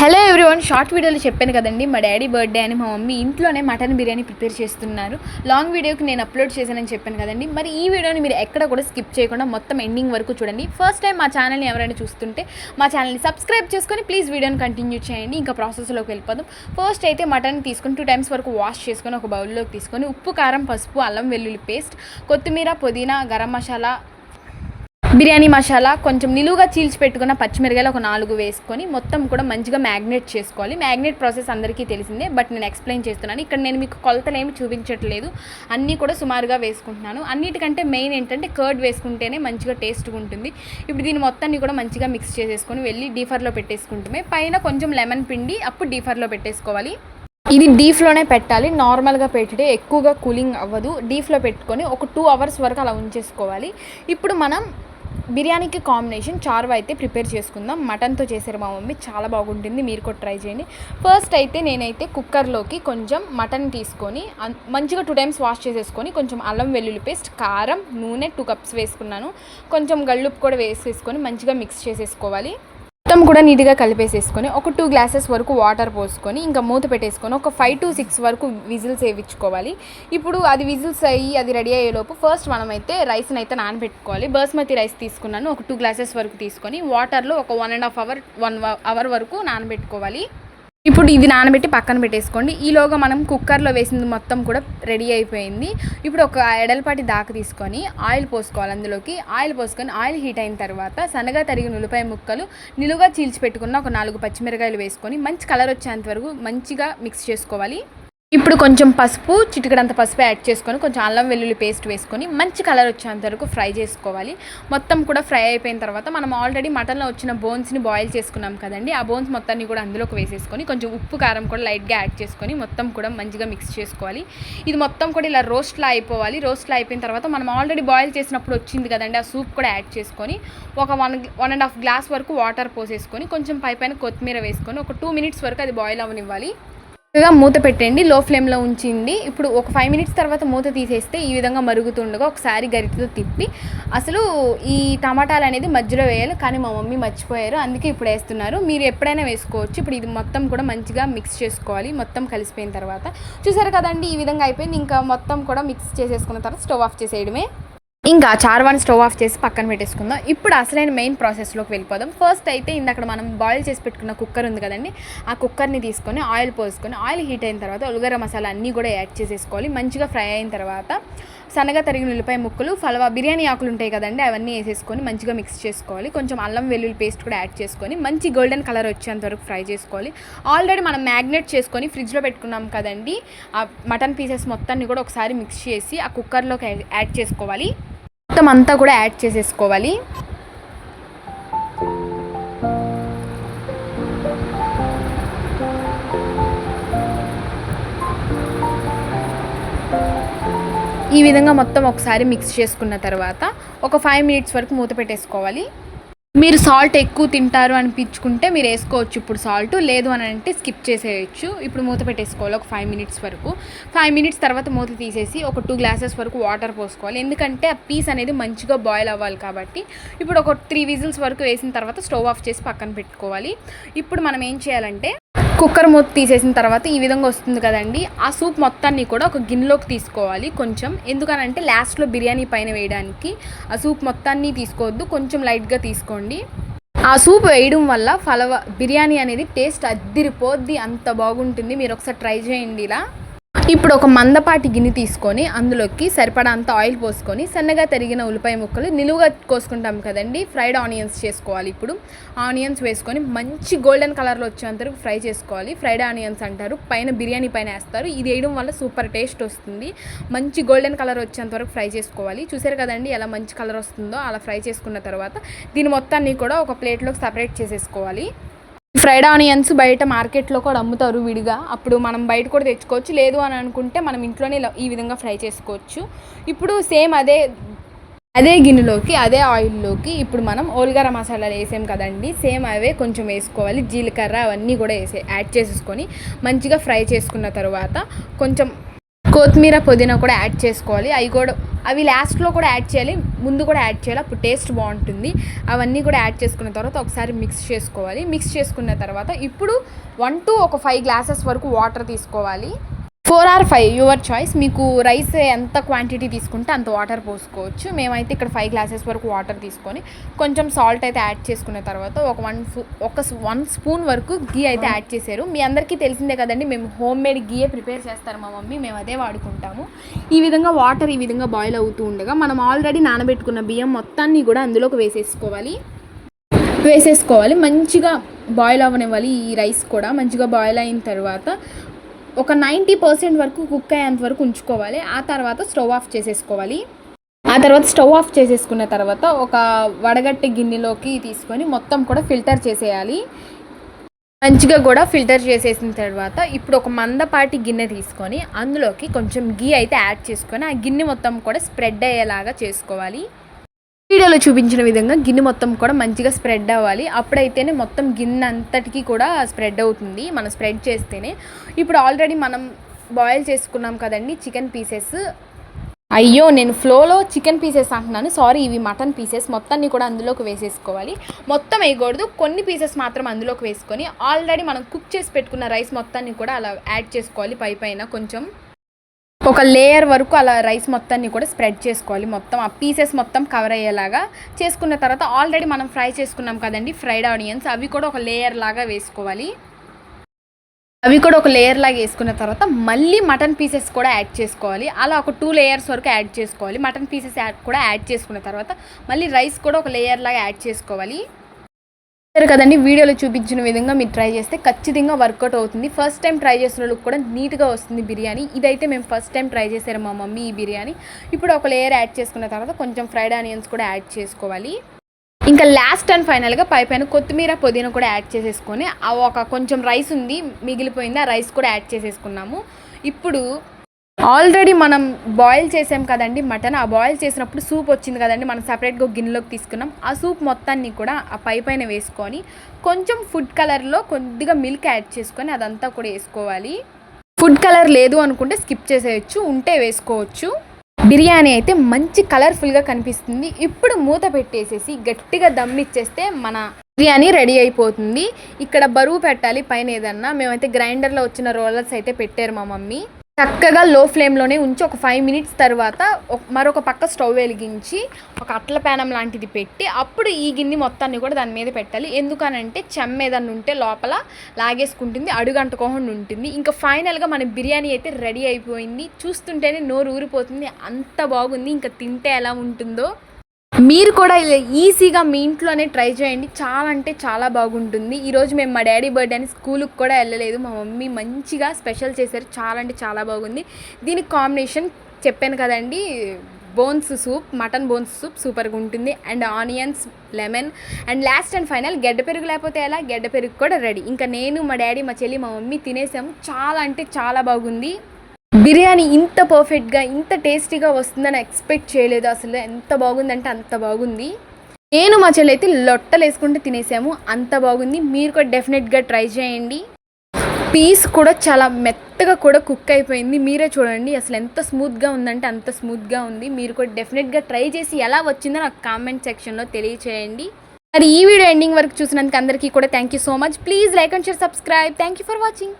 Hello everyone short వీడియోలో చెప్పాను కదండి మా డాడీ బర్త్డే అని మా మమ్మీ ఇంట్లోనే మటన్ బిర్యానీ ప్రిపేర్ చేస్తున్నారు. లాంగ్ వీడియోకి నేను అప్లోడ్ చేశానని చెప్పాను కదండి మరి ఈ వీడియోని మీరు ఎక్కడ కూడా స్కిప్ చేయకుండా మొత్తం ఎండింగ్ వరకు చూడండి. ఫస్ట్ టైం మా ఛానల్ని ఎవరైనా చూస్తుంటే మా ఛానల్ని సబ్స్క్రైబ్ చేసుకొని ప్లీజ్ వీడియోని కంటిన్యూ చేయండి. ఇంకా ప్రాసెస్లోకి వెళ్ళిపోదాం. ఫస్ట్ అయితే మటన్ తీసుకొని టూ టైమ్స్ వరకు వాష్ చేసుకొని ఒక బౌల్లోకి తీసుకొని ఉప్పు కారం పసుపు అల్లం వెల్లుల్లి పేస్ట్ కొత్తిమీర పుదీనా గరం మసాలా బిర్యానీ మసాలా కొంచెం నిలువుగా చీల్చి పెట్టుకున్న పచ్చిమిరకాయలు ఒక నాలుగు వేసుకొని మొత్తం కూడా మంచిగా మ్యాగ్నేట్ చేసుకోవాలి. మ్యాగ్నేట్ ప్రాసెస్ అందరికీ తెలిసిందే బట్ నేను ఎక్స్ప్లెయిన్ చేస్తున్నాను. ఇక్కడ నేను మీకు కొలతలు ఏమి చూపించట్లేదు. అన్నీ కూడా సుమారుగా వేసుకుంటున్నాను. అన్నిటికంటే మెయిన్ ఏంటంటే కర్డ్ వేసుకుంటేనే మంచిగా టేస్ట్గా ఉంటుంది. ఇప్పుడు దీని మొత్తాన్ని కూడా మంచిగా మిక్స్ చేసేసుకొని వెళ్ళి డీఫర్లో పెట్టేసుకుంటుమే పైన కొంచెం లెమన్ పిండి అప్పుడు డీఫర్లో పెట్టేసుకోవాలి. ఇది డీఫ్లోనే పెట్టాలి. నార్మల్గా పెట్టితే ఎక్కువగా కూలింగ్ అవ్వదు. డీఫ్లో పెట్టుకొని ఒక టూ అవర్స్ వరకు అలా ఉంచేసుకోవాలి. ఇప్పుడు మనం బిర్యానీకి కాంబినేషన్ చారువ అయితే ప్రిపేర్ చేసుకుందాం. మటన్తో చేశారు మా మమ్మీ. చాలా బాగుంటుంది. మీరు కూడా ట్రై చేయండి. ఫస్ట్ అయితే నేనైతే కుక్కర్లోకి కొంచెం మటన్ తీసుకొని మంచిగా టూ టైమ్స్ వాష్ చేసేసుకొని కొంచెం అల్లం వెల్లుల్లి పేస్ట్ కారం నూనె టూ కప్స్ వేసుకున్నాను. కొంచెం గళ్ళుప్పు కూడా వేసేసుకొని మంచిగా మిక్స్ చేసేసుకోవాలి. మొత్తం కూడా నీట్గా కలిపేసేసుకొని ఒక టూ గ్లాసెస్ వరకు వాటర్ పోసుకొని ఇంకా మూత పెట్టేసుకొని ఒక ఫైవ్ టు సిక్స్ వరకు విజిల్స్ వేయించుకోవాలి. ఇప్పుడు అది విజిల్స్ అయ్యి అది రెడీ అయ్యేలోపు ఫస్ట్ మనమైతే రైస్ని అయితే నానబెట్టుకోవాలి. బాస్మతి రైస్ తీసుకున్నాను. ఒక టూ గ్లాసెస్ వరకు తీసుకొని వాటర్లో ఒక one and half hour one hour వరకు నానబెట్టుకోవాలి. ఇప్పుడు ఇది నానబెట్టి పక్కన పెట్టేసుకోండి. ఈలోగా మనం కుక్కర్లో వేసింది మొత్తం కూడా రెడీ అయిపోయింది. ఇప్పుడు ఒక ఎడలపాటి దాకా తీసుకొని ఆయిల్ పోసుకోవాలి అందులోకి. ఆయిల్ పోసుకొని ఆయిల్ హీట్ అయిన తర్వాత సన్నగా తరిగిన ఉల్లిపాయ ముక్కలు నిలువుగా చీల్చి పెట్టుకున్న ఒక నాలుగు పచ్చిమిరకాయలు వేసుకొని మంచి కలర్ వచ్చేంత వరకు మంచిగా మిక్స్ చేసుకోవాలి. ఇప్పుడు కొంచెం పసుపు చిటికడంత పసుపు యాడ్ చేసుకొని కొంచెం అల్లం వెల్లుల్లి పేస్ట్ వేసుకొని మంచి కలర్ వచ్చేంత వరకు ఫ్రై చేసుకోవాలి. మొత్తం కూడా ఫ్రై అయిపోయిన తర్వాత మనం ఆల్రెడీ మటన్లో వచ్చిన బోన్స్ని బాయిల్ చేసుకున్నాం కదండి ఆ బోన్స్ మొత్తాన్ని కూడా అందులోకి వేసేసుకొని కొంచెం ఉప్పు కారం కూడా లైట్గా యాడ్ చేసుకొని మొత్తం కూడా మంచిగా మిక్స్ చేసుకోవాలి. ఇది మొత్తం కూడా ఇలా రోస్ట్లా అయిపోవాలి. రోస్ట్లా అయిపోయిన తర్వాత మనం ఆల్రెడీ బాయిల్ చేసినప్పుడు వచ్చింది కదండి ఆ సూప్ కూడా యాడ్ చేసుకొని ఒక one one and half glass వరకు వాటర్ పోసేసుకొని కొంచెం పై పైన కొత్తిమీర వేసుకొని ఒక టూ మినిట్స్ వరకు అది బాయిల్ అవనివ్వాలి. చక్కగా మూత పెట్టండి లో ఫ్లేమ్లో ఉంచిండి ఇప్పుడు ఒక ఫైవ్ మినిట్స్ తర్వాత మూత తీసేస్తే ఈ విధంగా మరుగుతుండగా ఒకసారి గరిటతో తిప్పి అసలు ఈ టమాటాలు అనేది మధ్యలో వేయాలి కానీ మా మమ్మీ మర్చిపోయారు అందుకే ఇప్పుడు వేస్తున్నారు. మీరు ఎప్పుడైనా వేసుకోవచ్చు. ఇప్పుడు ఇది మొత్తం కూడా మంచిగా మిక్స్ చేసుకోవాలి మొత్తం కలిసిపోయిన తర్వాత. చూసారు కదండి ఈ విధంగా అయిపోయింది. ఇంకా మొత్తం కూడా మిక్స్ చేసేసుకున్న తర్వాత స్టవ్ ఆఫ్ చేసేయడమే. ఇంకా చార్వాన్ స్టవ్ ఆఫ్ చేసి పక్కన పెట్టేసుకుందాం. ఇప్పుడు అసలైన మెయిన్ ప్రాసెస్లోకి వెళ్ళిపోదాం. ఫస్ట్ అయితే ఇందక్కడ మనం బాయిల్ చేసి పెట్టుకున్న కుక్కర్ ఉంది కదండి ఆ కుక్కర్ని తీసుకొని ఆయిల్ పోసుకొని ఆయిల్ హీట్ అయిన తర్వాత ఉల్లిగర మసాలా అన్నీ కూడా యాడ్ చేసేసుకోవాలి. మంచిగా ఫ్రై అయిన తర్వాత సన్నగా తరిగిన ఉల్లిపాయ ముక్కలు ఫలవా బిర్యానీ ఆకులు ఉంటాయి కదండి అవన్నీ వేసేసుకొని మంచిగా మిక్స్ చేసుకోవాలి. కొంచెం అల్లం వెల్లుల్లి పేస్ట్ కూడా యాడ్ చేసుకొని మంచి గోల్డెన్ కలర్ వచ్చేంత వరకు ఫ్రై చేసుకోవాలి. ఆల్రెడీ మనం మ్యాగ్నేట్ చేసుకొని ఫ్రిడ్జ్లో పెట్టుకున్నాం కదండి ఆ మటన్ పీసెస్ మొత్తాన్ని కూడా ఒకసారి మిక్స్ చేసి ఆ కుక్కర్లోకి యాడ్ చేసుకోవాలి. మొత్తం అంతా కూడా యాడ్ చేసేసుకోవాలి. ఈ విధంగా మొత్తం ఒకసారి మిక్స్ చేసుకున్న తర్వాత ఒక ఫైవ్ మినిట్స్ వరకు మూత పెట్టేసుకోవాలి. మీరు సాల్ట్ ఎక్కువ తింటారు అనిపించుకుంటే మీరు వేసుకోవచ్చు ఇప్పుడు సాల్ట్ లేదు అని అంటే స్కిప్ చేసేయచ్చు. ఇప్పుడు మూత పెట్టేసుకోవాలి ఒక ఫైవ్ మినిట్స్ వరకు. ఫైవ్ మినిట్స్ తర్వాత మూత తీసేసి ఒక టూ గ్లాసెస్ వరకు వాటర్ పోసుకోవాలి. ఎందుకంటే ఆ పీస్ అనేది మంచిగా బాయిల్ అవ్వాలి కాబట్టి ఇప్పుడు ఒక త్రీ విజిల్స్ వరకు వేసిన తర్వాత స్టవ్ ఆఫ్ చేసి పక్కన పెట్టుకోవాలి. ఇప్పుడు మనం ఏం చేయాలంటే కుక్కర్ మూత తీసేసిన తర్వాత ఈ విధంగా వస్తుంది కదండి. ఆ సూప్ మొత్తాన్ని కూడా ఒక గిన్నెలోకి తీసుకోవాలి కొంచెం. ఎందుకనంటే లాస్ట్లో బిర్యానీ పైన వేయడానికి ఆ సూప్ మొత్తాన్ని తీసుకోవద్దు. కొంచెం లైట్గా తీసుకోండి. ఆ సూప్ వేయడం వల్ల ఫలవ బిర్యానీ అనేది టేస్ట్ అద్దిరిపోద్ది. అంత బాగుంటుంది. మీరు ఒకసారి ట్రై చేయండి ఇలా. ఇప్పుడు ఒక మందపాటి గిన్నె తీసుకొని అందులోకి సరిపడా అంత ఆయిల్ పోసుకొని సన్నగా తరిగిన ఉల్లిపాయ ముక్కలు నిలువుగా కోసుకుంటాం కదండి. ఫ్రైడ్ ఆనియన్స్ చేసుకోవాలి ఇప్పుడు. ఆనియన్స్ వేసుకొని మంచి గోల్డెన్ కలర్లో వచ్చేంత వరకు ఫ్రై చేసుకోవాలి. ఫ్రైడ్ ఆనియన్స్ అంటారు. పైన బిర్యానీ పైన వేస్తారు. ఇది వేయడం వల్ల సూపర్ టేస్ట్ వస్తుంది. మంచి గోల్డెన్ కలర్ వచ్చేంత వరకు ఫ్రై చేసుకోవాలి. చూసారు కదండి ఎలా మంచి కలర్ వస్తుందో? అలా ఫ్రై చేసుకున్న తర్వాత దీని మొత్తాన్ని కూడా ఒక ప్లేట్లోకి సపరేట్ చేసేసుకోవాలి. ఫ్రైడ్ ఆనియన్స్ బయట మార్కెట్లో కూడా అమ్ముతారు విడిగా. అప్పుడు మనం బయట కూడా తెచ్చుకోవచ్చు. లేదు అని అనుకుంటే మనం ఇంట్లోనే ఈ విధంగా ఫ్రై చేసుకోవచ్చు. ఇప్పుడు సేమ్ అదే అదే గిన్నెలోకి అదే ఆయిల్లోకి ఇప్పుడు మనం ఓల్గర మసాలాలు వేసాం కదండి. సేమ్ అవే కొంచెం వేసుకోవాలి. జీలకర్ర అవన్నీ కూడా వేసే యాడ్ చేసేసుకొని మంచిగా ఫ్రై చేసుకున్న తర్వాత కొంచెం కొత్తిమీర పుదీనా కూడా యాడ్ చేసుకోవాలి. అవి కూడా అవి లాస్ట్లో కూడా యాడ్ చేయాలి ముందు కూడా యాడ్ చేయాలి అప్పుడు టేస్ట్ బాగుంటుంది. అవన్నీ కూడా యాడ్ చేసుకున్న తర్వాత ఒకసారి మిక్స్ చేసుకోవాలి. మిక్స్ చేసుకున్న తర్వాత ఇప్పుడు వన్ టు ఒక ఫైవ్ గ్లాసెస్ వరకు వాటర్ తీసుకోవాలి. Four or five your choice. మీకు రైస్ ఎంత క్వాంటిటీ తీసుకుంటే అంత వాటర్ పోసుకోవచ్చు. మేమైతే ఇక్కడ ఫైవ్ గ్లాసెస్ వరకు వాటర్ తీసుకొని కొంచెం సాల్ట్ అయితే యాడ్ చేసుకున్న తర్వాత ఒక వన్ ఒక వన్ స్పూన్ వరకు గీ అయితే యాడ్ చేశారు. మీ అందరికీ తెలిసిందే కదండి మేము హోమ్ మేడ్ గీయే ప్రిపేర్ చేస్తారు మా మమ్మీ. మేము అదే వాడుకుంటాము. ఈ విధంగా వాటర్ ఈ విధంగా బాయిల్ అవుతూ ఉండగా మనం ఆల్రెడీ నానబెట్టుకున్న బియ్యం మొత్తాన్ని కూడా అందులోకి వేసేసుకోవాలి. వేసేసుకోవాలి. మంచిగా బాయిల్ అవ్వనివ్వాలి ఈ రైస్ కూడా. మంచిగా బాయిల్ అయిన తర్వాత ఒక నైంటీ పర్సెంట్ వరకు కుక్ అయ్యేంత వరకు ఉంచుకోవాలి. ఆ తర్వాత స్టవ్ ఆఫ్ చేసేసుకోవాలి. ఆ తర్వాత స్టవ్ ఆఫ్ చేసేసుకున్న తర్వాత ఒక వడగట్టి గిన్నెలోకి తీసుకొని మొత్తం కూడా ఫిల్టర్ చేసేయాలి. మంచిగా కూడా ఫిల్టర్ చేసేసిన తర్వాత ఇప్పుడు ఒక మందపాటి గిన్నె తీసుకొని అందులోకి కొంచెం గీ అయితే యాడ్ చేసుకొని ఆ గిన్నె మొత్తం కూడా స్ప్రెడ్ అయ్యేలాగా చేసుకోవాలి. వీడియోలో చూపించిన విధంగా గిన్నె మొత్తం కూడా మంచిగా స్ప్రెడ్ అవ్వాలి. అప్పుడైతేనే మొత్తం గిన్నె అంతటికి కూడా స్ప్రెడ్ అవుతుంది మనం స్ప్రెడ్ చేస్తేనే. ఇప్పుడు ఆల్రెడీ మనం బాయిల్ చేసుకున్నాం కదండి చికెన్ పీసెస్. అయ్యో నేను ఫ్లోలో చికెన్ పీసెస్ అంటున్నాను. సారీ ఇవి మటన్ పీసెస్. మొత్తాన్ని కూడా అందులోకి వేసేసుకోవాలి. మొత్తం వేయకూడదు. కొన్ని పీసెస్ మాత్రం అందులోకి వేసుకొని ఆల్రెడీ మనం కుక్ చేసి పెట్టుకున్న రైస్ మొత్తాన్ని కూడా అలా యాడ్ చేసుకోవాలి పై పైన కొంచెం. ఒక లేయర్ వరకు అలా రైస్ మొత్తాన్ని కూడా స్ప్రెడ్ చేసుకోవాలి. మొత్తం ఆ పీసెస్ మొత్తం కవర్ అయ్యేలాగా చేసుకున్న తర్వాత ఆల్రెడీ మనం ఫ్రై చేసుకున్నాం కదండి ఫ్రైడ్ ఆనియన్స్ అవి కూడా ఒక లేయర్ లాగా వేసుకోవాలి. అవి కూడా ఒక లేయర్ లాగా వేసుకున్న తర్వాత మళ్ళీ మటన్ పీసెస్ కూడా యాడ్ చేసుకోవాలి. అలా ఒక టూ లేయర్స్ వరకు యాడ్ చేసుకోవాలి. మటన్ పీసెస్ యాడ్ కూడా యాడ్ చేసుకున్న తర్వాత మళ్ళీ రైస్ కూడా ఒక లేయర్ లాగా యాడ్ చేసుకోవాలి. సరే కదండి వీడియోలో చూపించిన విధంగా మీరు ట్రై చేస్తే ఖచ్చితంగా వర్కౌట్ అవుతుంది. ఫస్ట్ టైం ట్రై చేసిన వాళ్ళకి కూడా నీట్గా వస్తుంది బిర్యానీ. ఇదైతే మేము ఫస్ట్ టైం ట్రై చేశారు మా మమ్మీ ఈ బిర్యానీ. ఇప్పుడు ఒక లేయర్ యాడ్ చేసుకున్న తర్వాత కొంచెం ఫ్రైడ్ ఆనియన్స్ కూడా యాడ్ చేసుకోవాలి. ఇంకా లాస్ట్ అండ్ ఫైనల్గా పై పైన కొత్తిమీర పుదీనా కూడా యాడ్ చేసేసుకొని ఒక కొంచెం రైస్ ఉంది మిగిలిపోయింది ఆ రైస్ కూడా యాడ్ చేసేసుకున్నాము. ఇప్పుడు ఆల్రెడీ మనం బాయిల్ చేసాం కదండి మటన్. ఆ బాయిల్ చేసినప్పుడు సూప్ వచ్చింది కదండి. మనం సపరేట్గా గిన్నెలోకి తీసుకున్నాం. ఆ సూప్ మొత్తాన్ని కూడా ఆ పై పైన వేసుకొని కొంచెం ఫుడ్ కలర్లో కొద్దిగా మిల్క్ యాడ్ చేసుకొని అదంతా కూడా వేసుకోవాలి. ఫుడ్ కలర్ లేదు అనుకుంటే స్కిప్ చేసేయచ్చు ఉంటే వేసుకోవచ్చు. బిర్యానీ అయితే మంచి కలర్ఫుల్గా కనిపిస్తుంది. ఇప్పుడు మూత పెట్టేసేసి గట్టిగా దమ్మిచ్చేస్తే మన బిర్యానీ రెడీ అయిపోతుంది. ఇక్కడ బరువు పెట్టాలి పైన ఏదన్నా. మేమైతే గ్రైండర్లో వచ్చిన రోలర్స్ అయితే పెట్టారు మా మమ్మీ. చక్కగా లో ఫ్లేమ్లోనే ఉంచి ఒక ఫైవ్ మినిట్స్ తర్వాత మరొక పక్క స్టవ్ వెలిగించి ఒక అట్ల పేనం లాంటిది పెట్టి అప్పుడు ఈ గిన్నె మొత్తాన్ని కూడా దాని మీద పెట్టాలి. ఎందుకనంటే చెమ్మ ఏదన్నా ఉంటే లోపల లాగేసుకుంటుంది అడుగంట అంటుకోకుండా ఉంటుంది. ఇంకా ఫైనల్గా మన బిర్యానీ అయితే రెడీ అయిపోయింది. చూస్తుంటేనే నోరు ఊరిపోతుంది. అంత బాగుంది. ఇంకా తింటే ఎలా ఉంటుందో మీరు కూడా ఈజీగా మీ ఇంట్లోనే ట్రై చేయండి. చాలా అంటే చాలా బాగుంటుంది. ఈరోజు మేము మా డాడీ బర్త్డే అని స్కూల్కి కూడా వెళ్ళలేదు. మా మమ్మీ మంచిగా స్పెషల్ చేశారు. చాలా అంటే చాలా బాగుంది. దీనికి కాంబినేషన్ చెప్పాను కదండి. Bones soup mutton bones soup సూపర్గా ఉంటుంది. And onions lemon and last and final గడ్డ పెరుగు లేకపోతే ఎలా? గడ్డ పెరుగు కూడా రెడీ. ఇంకా నేను మా డాడీ మా చెల్లి మా మమ్మీ తినేసాము. చాలా అంటే చాలా బాగుంది. బిర్యానీ ఇంత పర్ఫెక్ట్గా ఇంత టేస్టీగా వస్తుందని ఎక్స్పెక్ట్ చేయలేదు అసలు. ఎంత బాగుందంటే అంత బాగుంది. నేను మా చెల్లి అయితే లొట్టలు వేసుకుంటూ తినేసాము. అంత బాగుంది. మీరు కూడా డెఫినెట్గా ట్రై చేయండి. పీస్ కూడా చాలా మెత్తగా కూడా కుక్ అయిపోయింది. మీరే చూడండి అసలు ఎంత స్మూత్గా ఉందంటే అంత స్మూత్గా ఉంది. మీరు కూడా డెఫినెట్గా ట్రై చేసి ఎలా వచ్చిందో నాకు కామెంట్ సెక్షన్లో తెలియచేయండి. మరి ఈ వీడియో ఎండింగ్ వరకు చూసినందుకు అందరికీ కూడా thank you so much. Please like and share subscribe. Thank you for watching.